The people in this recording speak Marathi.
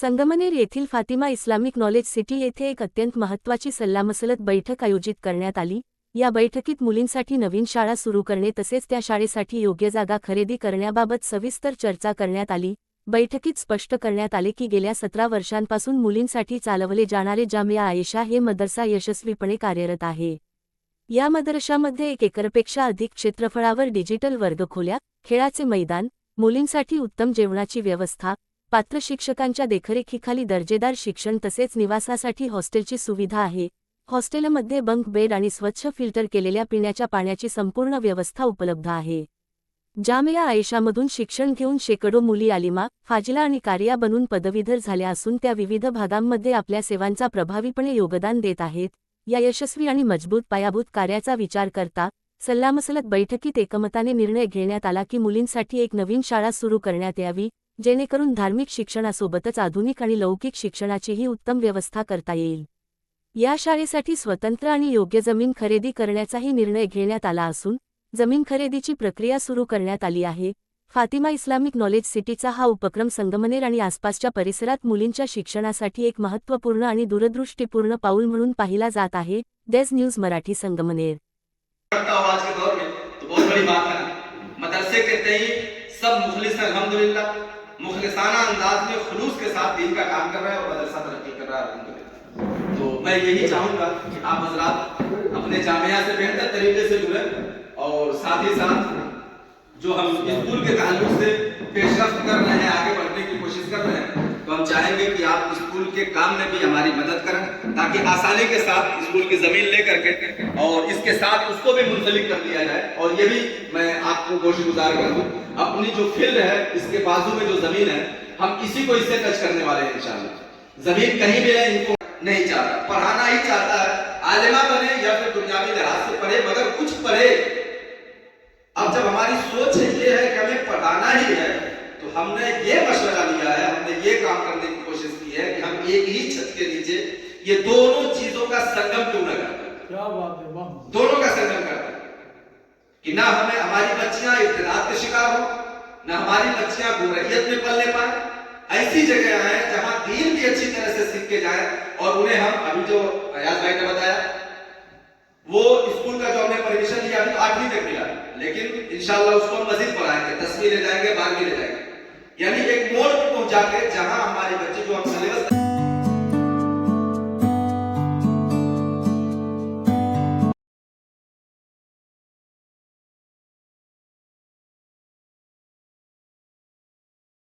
संगमनेर येथील फातिमा इस्लामिक नॉलेज सिटी येथे एक अत्यंत महत्त्वाची सल्लामसलत बैठक आयोजित करण्यात आली. या बैठकीत मुलींसाठी नवीन शाळा सुरू करणे तसेच त्या शाळेसाठी योग्य जागा खरेदी करण्याबाबत सविस्तर चर्चा करण्यात आली. बैठकीत स्पष्ट करण्यात आले की गेल्या सतरा वर्षांपासून मुलींसाठी चालवले जाणारे जामिया आयशा हे मदरसा यशस्वीपणे कार्यरत आहे. या मदरशामध्ये एक एकरपेक्षा अधिक क्षेत्रफळावर डिजिटल वर्गखोल्या खेळाचे मैदान मुलींसाठी उत्तम जेवणाची व्यवस्था पात्र शिक्षकांच्या देखरेखीखाली दर्जेदार शिक्षण तसेच निवासासाठी हॉस्टेलची सुविधा आहे. हॉस्टेलमध्ये बंक बेड आणि स्वच्छ फिल्टर केलेल्या पिण्याच्या पाण्याची संपूर्ण व्यवस्था उपलब्ध आहे. जामिया आयशामधून शिक्षण घेऊन शेकडो मुली आलिमा फाजिला आणि कारिया बनून पदवीधर झाल्या असून त्या विविध भागांमध्ये आपल्या सेवांचा प्रभावीपणे योगदान देत आहेत. या यशस्वी आणि मजबूत पायाभूत कार्याचा विचार करता सल्लामसलत बैठकीत एकमताने निर्णय घेण्यात आला की मुलींसाठी एक नवीन शाळा सुरू करण्यात यावी. जेणेकरून धार्मिक शिक्षणासोबतच आधुनिक आणि लौकिक शिक्षणाचीही उत्तम व्यवस्था करता येईल. या शाळेसाठी स्वतंत्र आणि योग्य जमीन खरेदी करण्याचाही निर्णय घेण्यात आला असून जमीन खरेदीची प्रक्रिया सुरू करण्यात आली आहे. फातिमा इस्लामिक नॉलेज सिटीचा हा उपक्रम संगमनेर आणि आसपासच्या परिसरात मुलींच्या शिक्षणासाठी एक महत्त्वपूर्ण आणि दूरदृष्टीपूर्ण पाऊल म्हणून पाहिला जात आहे. Days news Marathi Sangamner. मदरसे के مخلصانہ انداز میں خلوص کے ساتھ دین کا کام کر رہا ہے اور مدرسہ ترقی کر رہا ہے تو میں یہی چاہوں گا کہ آپ حضرات اپنے جامعہ سے بہتر طریقے سے جڑے اور ساتھ ہی ساتھ جو ہم اسکول کے تعلق سے پیش رفت کر رہے ہیں، آگے بڑھنے کی کوشش کر رہے ہیں تو ہم چاہیں گے کہ آپ اسکول کے کام میں بھی ہماری مدد کریں تاکہ آسانی کے ساتھ اسکول کی زمین لے کر کے اور اس کے ساتھ اس کو بھی منسلک کر دیا جائے۔ اور یہ بھی میں آپ کو گوشت گزار کر دوں۔ اپنی جو فیلڈ ہے، اس کے بازو میں جو زمین ہے، ہم کسی کو اس سے ٹچ کرنے والے ہیں انشاءاللہ۔ زمین کہیں بھی ہے، ان کو نہیں چاہتا۔ پڑھانا ہی چاہتا ہے۔ عالمہ بنے یا پھر دنیاوی لحاظ سے پڑھے، مگر کچھ پڑھے۔ اب جب ہماری سوچ یہ ہے کہ ہمیں پڑھانا ہی ہے، تو ہم نے یہ مشورہ لیا یہ دونوں چیزوں کا سنگم کیوں نہ کرتا؟ کیا بات ہے دونوں کا سنگم کرتا کہ نہ ہمیں ہماری بچیاں ابتداد کے شکار ہوں نہ ہماری بچیاں گوریت میں پلنے پائیں۔ ایسی جگہ آئے جہاں دین بھی اچھی طرح سے سیکھ کے جائے اور انہیں ہم ابھی جو ایاز بھائی نے بتایا وہ اسکول کا جو ہم نے پرمیشن لیا ابھی آٹھویں تک ملا۔ لیکن انشاءاللہ اس کو ہم مزید پڑھائیں گے دسویں لے جائیں گے بارہویں لے جائیں گے۔ یعنی ایک موڑ پہنچا کے جہاں ہمارے بچے جو ہم سلیبس